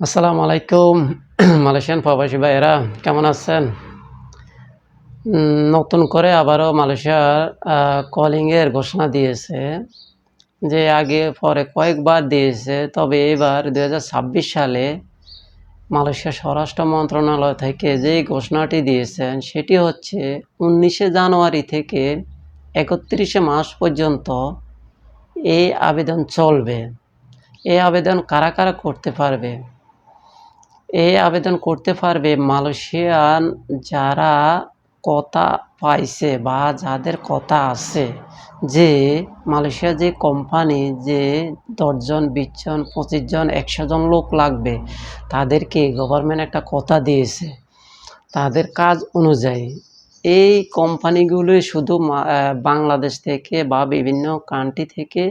আসসালামু আলাইকুম। মালয়েশিয়ান প্রবাসী ভাইয়েরা, কেমন আছেন? নতুন করে আবারও মালয়েশিয়ার কলিংয়ের ঘোষণা দিয়েছে যে আগে, পরে কয়েকবার দিয়েছে। তবে এবার দু হাজার ছাব্বিশ সালে মালয়েশিয়া স্বরাষ্ট্র মন্ত্রণালয় থেকে যে ঘোষণাটি দিয়েছেন, সেটি হচ্ছে উনিশে জানুয়ারি থেকে একত্রিশে মাস পর্যন্ত এই আবেদন চলবে। এই আবেদন কারা কারা করতে পারবে? এই আবেদন করতে পারবে মালয়েশিয়ান যারা কথা পাইছে বা যাদের কথা আছে যে মালয়েশিয়া যে কোম্পানি যে দশজন, বিশজন পঁচিশ জন একশো জন লোক লাগবে, তাদেরকে গভর্নমেন্ট একটা কথা দিয়েছে। তাদের কাজ অনুযায়ী এই কোম্পানিগুলি শুধু বাংলাদেশ থেকে বা বিভিন্ন কান্ট্রি থেকে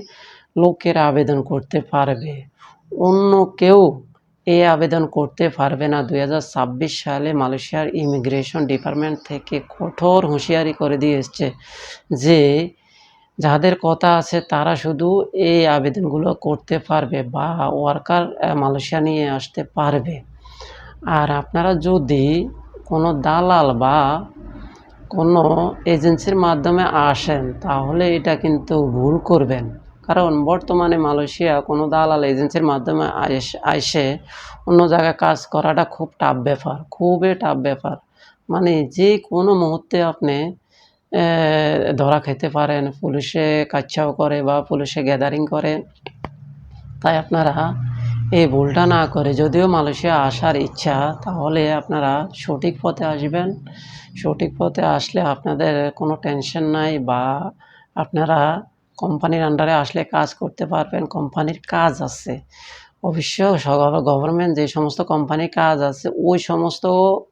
লোকের আবেদন করতে পারবে। অন্য কেউ এই আবেদন করতে পারবে না। দু হাজার ছাব্বিশ সালে মালয়েশিয়ার ইমিগ্রেশন ডিপার্টমেন্ট থেকে কঠোর হুঁশিয়ারি করে দিয়ে এসছে যে, যাদের কথা আছে তারা শুধু এই আবেদনগুলো করতে পারবে বা ওয়ার্কার মালয়েশিয়া নিয়ে আসতে পারবে। আর আপনারা যদি কোনো দালাল বা কোনো এজেন্সির মাধ্যমে আসেন, তাহলে এটা কিন্তু ভুল করবেন। কারণ বর্তমানে মালয়েশিয়া কোনো দালাল এজেন্সির মাধ্যমে আইস- অন্য জায়গায় কাজ করাটা খুব টাফ ব্যাপার, খুবই টাফ ব্যাপার। মানে যে কোনো মুহূর্তে আপনি ধরা খেতে পারেন, পুলিশে কাচ্ছাও করে বা পুলিশে গ্যাদারিং করে। তাই আপনারা এই ভুলটা না করে যদিও মালয়েশিয়া আসার ইচ্ছা, তাহলে আপনারা সঠিক পথে আসবেন। সঠিক পথে আসলে আপনাদের কোনো টেনশন নাই বা আপনারা কোম্পানির আন্ডারে আসলে কাজ করতে পারবেন, কোম্পানির কাজ আছে। অবশ্য গভর্নমেন্ট যে সমস্ত কোম্পানির কাজ আছে, ওই সমস্ত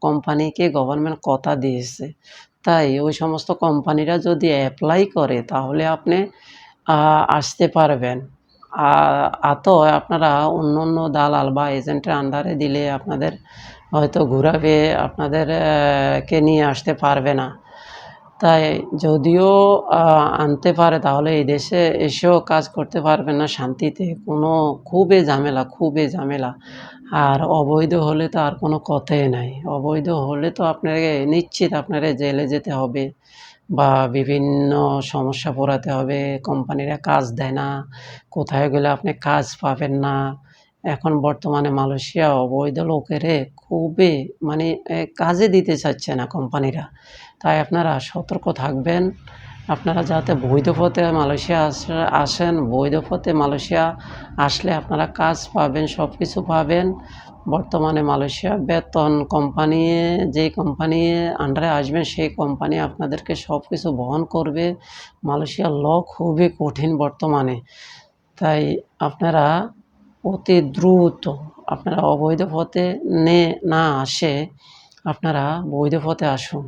কোম্পানিকে গভর্নমেন্ট কথা দিয়েছে। তাই ওই সমস্ত কোম্পানিরা যদি অ্যাপ্লাই করে, তাহলে আপনি আসতে পারবেন। আত আপনারা অন্য অন্য দালাল বা এজেন্টের আন্ডারে দিলে আপনাদের হয়তো ঘুরাবে, আপনাদের কে নিয়ে আসতে পারবে না। তাই যদিও আনতে পারে, তাহলে এই দেশে এসেও কাজ করতে পারবে না শান্তিতে। কোনো খুবই ঝামেলা খুবই ঝামেলা। আর অবৈধ হলে তো আর কোনো কথাই নাই। অবৈধ হলে তো আপনাকে নিশ্চিত আপনারা জেলে যেতে হবে বা বিভিন্ন সমস্যা পোড়াতে হবে। কোম্পানিরা কাজ দেয় না, কোথায় গেলে আপনি কাজ পাবেন না। এখন বর্তমানে মালয়েশিয়া অবৈধ লোকেরে খুবই মানে কাজে দিতে চাচ্ছে না কোম্পানিরা। তাই আপনারা সতর্ক থাকবেন। আপনারা যাতে বৈধ পথে মালয়েশিয়া আস- আসেন বৈধ পথে মালয়েশিয়া আসলে আপনারা কাজ পাবেন সব কিছু পাবেন। বর্তমানে মালয়েশিয়া বেতন কোম্পানি যে কোম্পানি আন্ডারে আসবেন, সেই কোম্পানি আপনাদেরকে সব কিছু বহন করবে। মালয়েশিয়ার ল খুবই কঠিন বর্তমানে। তাই আপনারা অতি দ্রুত আপনারা অবৈধ পথে নে, না আসে আপনারা বৈধ পথে আসুন।